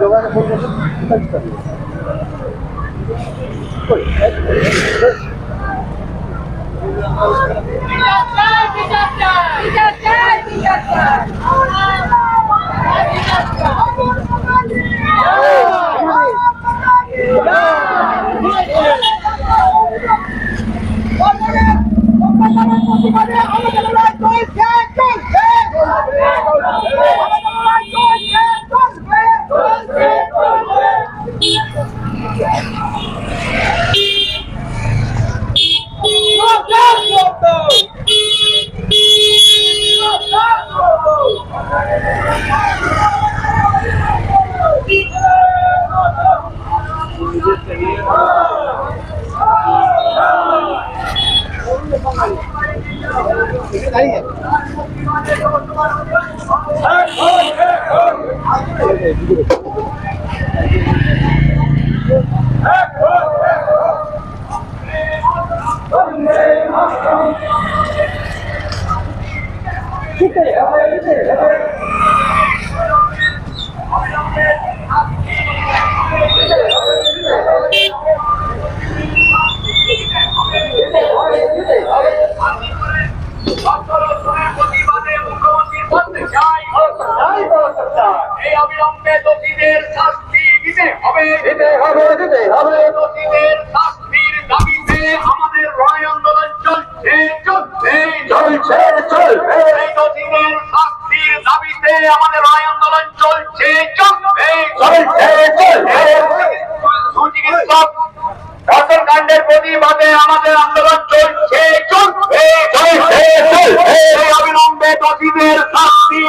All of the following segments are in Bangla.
যোগাযোগ করব আমাদের এই অবিলম্বে দোষীদের শাস্তি দিতে হবে। দিতে হবে দিতে হবে। দোষীদের শাস্তির দাবিতে আমাদের লড়াই আন্দোলন চলছে চলছে। চলছে চলবে এই দোষীদের শাস্তির দাবিতে আমাদের লড়াই আন্দোলন চলছে চলবে সুচিকিৎসক হত্যাকাণ্ডের প্রতিবাদে আমাদের আন্দোলন চলছে চলছে। চলছে চলবে অবিলম্বে দোষীদের শাস্তি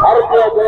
ভারতীয় জনতা পার্টির প্রতিবাদী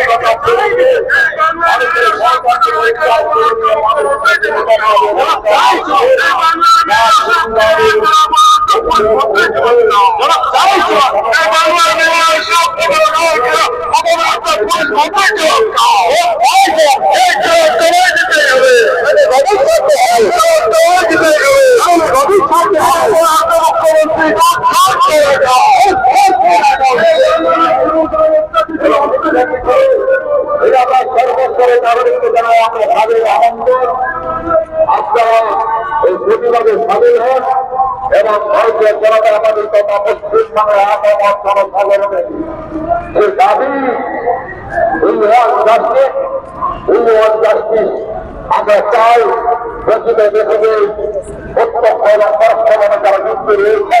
পুলিশ রাজ সরকারকে হার মানিয়ে দিয়েছে ব্রিটিশের সময় আমরা স্বাধীনতা সর্বস্তরে নাগরিককে জানাই আমরা ভাবে আনন্দ প্রতিবাদে সামিল হন এবং ভারতীয় জনতা আমাদের তথা পশ্চিমবাংলার আপামত জনসাধারণের যে দাবি উন্নয়ন জাস্টিস উই জাস্টিস আমরা চাই প্রকৃত দেশে প্রত্যক্ষ এবং পরস্পর যারা যুক্ত রয়েছে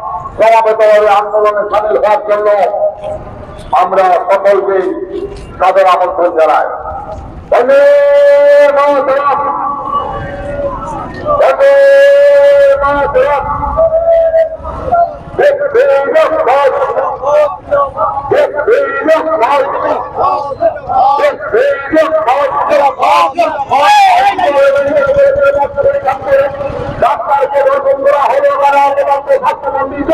সমাবেতভাবে আন্দোলনে সামিল হওয়ার জন্য আমরা সকলকে তাদের আমন্ত্রণ জানাই। বন্দে মাতরম! যারা লেবাসে থাকতে মন্দিত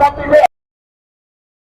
করে